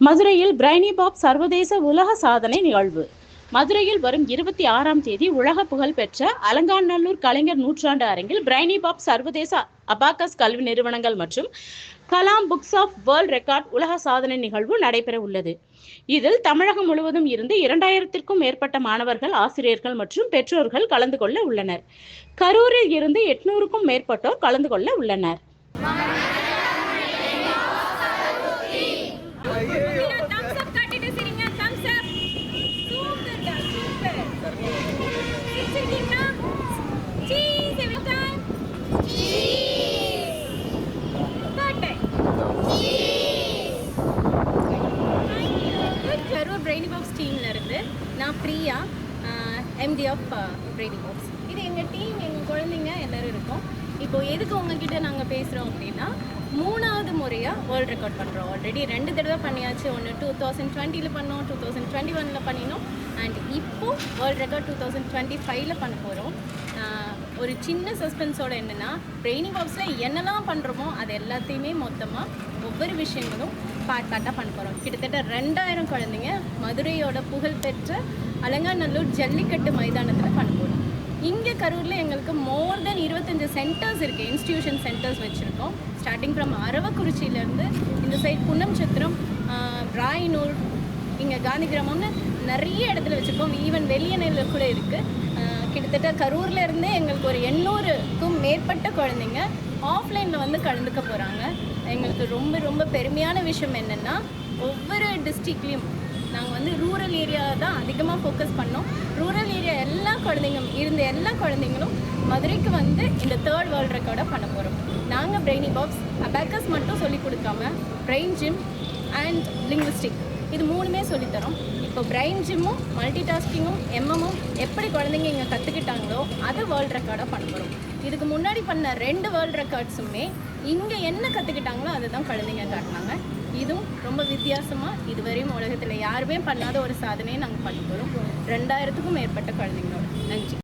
மதுரையில் brainy pop சர்வதேச உலக சாதனை நிகழ்வு. மதுரையில் வரும் இருபத்தி ஆறாம் தேதி உலக புகழ் பெற்ற அலங்காநல்லூர் கலைஞர் நூற்றாண்டு அரங்கில் பிரைனி பாப் சர்வதேச அபாக்கஸ் கல்வி நிறுவனங்கள் மற்றும் Kalam books of world record உலக சாதனை நிகழ்வு நடைபெற உள்ளது. இதில் தமிழகம் முழுவதும் இருந்து இரண்டாயிரத்திற்கும் மேற்பட்ட மாணவர்கள் ஆசிரியர்கள் மற்றும் பெற்றோர்கள் கலந்து கொள்ள உள்ளனர். கரூரில் இருந்து எட்நூறுக்கும் மேற்பட்டோர் கலந்து கொள்ள உள்ளனர். சிரிச்சிருக்கீங்களா? Cheese every time. Third time. Karur brainy box டீம்ல இருந்து நான் Priya MD of brainy box இது எங்கள் டீம் எங்கள் குழந்தைங்க எல்லோரும் இருக்கோம் இப்போ எதுக்கு உங்ககிட்ட நாங்கள் பேசுகிறோம் அப்படின்னா மூணாவது முறையாக வேர்ல்ட் ரெக்கார்ட் பண்ணுறோம் ஆல்ரெடி ரெண்டு தடவை பண்ணியாச்சு. ஒன்று டூ தௌசண்ட் டுவெண்ட்டியில் பண்ணோம் டூ தௌசண்ட் டுவெண்ட்டி ஒனில் பண்ணினோம். அண்ட் இப்போ world record two thousand twenty ஃபைவ்ல பண்ண போகிறோம் ஒரு சின்ன சஸ்பென்ஸோட என்னென்னா ட்ரெயினிங் பாக்ஸில் என்னெல்லாம் பண்ணுறோமோ அது எல்லாத்தையுமே மொத்தமாக ஒவ்வொரு விஷயங்களும் பார்ட் பார்ட்டாக பண்ண போகிறோம் கிட்டத்தட்ட ரெண்டாயிரம் குழந்தைங்க மதுரையோட புகழ்பெற்ற அலங்காநல்லூர் ஜல்லிக்கட்டு மைதானத்தில் பண்ண போகிறோம் இங்கே கரூரில் எங்களுக்கு மோர் தென் இருபத்தஞ்சு சென்டர்ஸ் இருக்குது இன்ஸ்டியூஷன் சென்டர்ஸ் வச்சுருக்கோம். ஸ்டார்டிங் ஃப்ரம் அரவக்குறிச்சியிலேருந்து இந்த சைட் புன்னம் சத்திரம் ராயனூர் இங்கே காந்தி கிராமம்னு நிறைய இடத்துல வச்சுருக்கோம். ஈவன் வெளியணையில் கூட இருக்குது கிட்டத்தட்ட கரூரில் இருந்தே எங்களுக்கு ஒரு எண்ணூறுக்கும் மேற்பட்ட குழந்தைங்க ஆஃப்லைனில் வந்து கலந்துக்க போகிறாங்க எங்களுக்கு ரொம்ப ரொம்ப பெருமையான விஷயம் என்னென்னா ஒவ்வொரு டிஸ்ட்ரிக்ட்லேயும் நாங்கள் வந்து ரூரல் ஏரியா தான் அதிகமாக ஃபோக்கஸ் பண்ணோம். ரூரல் ஏரியா எல்லா குழந்தைங்களும் இருந்த எல்லா குழந்தைங்களும் மதுரைக்கு வந்து இந்த தேர்ட் வேர்ல்ட் ரெக்கார்டை பண்ண போகிறோம் நாங்கள் பிரெய்னி பாக்ஸ் அபேக்கஸ் மட்டும் சொல்லி கொடுக்காம பிரெயின் ஜிம் அண்ட் லிங்குவிஸ்டிக் இது மூணுமே சொல்லித்தரோம் இப்போ பிரெயின் ஜிம்மும் மல்டி டாஸ்கிங்கும் எம்எம்மும் எப்படி குழந்தைங்க இங்கே கற்றுக்கிட்டாங்களோ அதை வேர்ல்ட் ரெக்கார்டாக பண்ண போகிறோம் இதுக்கு முன்னாடி பண்ண ரெண்டு வேர்ல்ட் ரெக்கார்ட்ஸுமே இங்கே என்ன கற்றுக்கிட்டாங்களோ அதை தான் குழந்தைங்க காட்டினாங்க. இதுவும் ரொம்ப வித்தியாசமாக இதுவரையும் உலகத்தில் யாருமே பண்ணாத ஒரு சாதனையை நாங்கள் பண்ண போகிறோம் ரெண்டாயிரத்துக்கும் மேற்பட்ட குழந்தைங்களோட. நன்றி.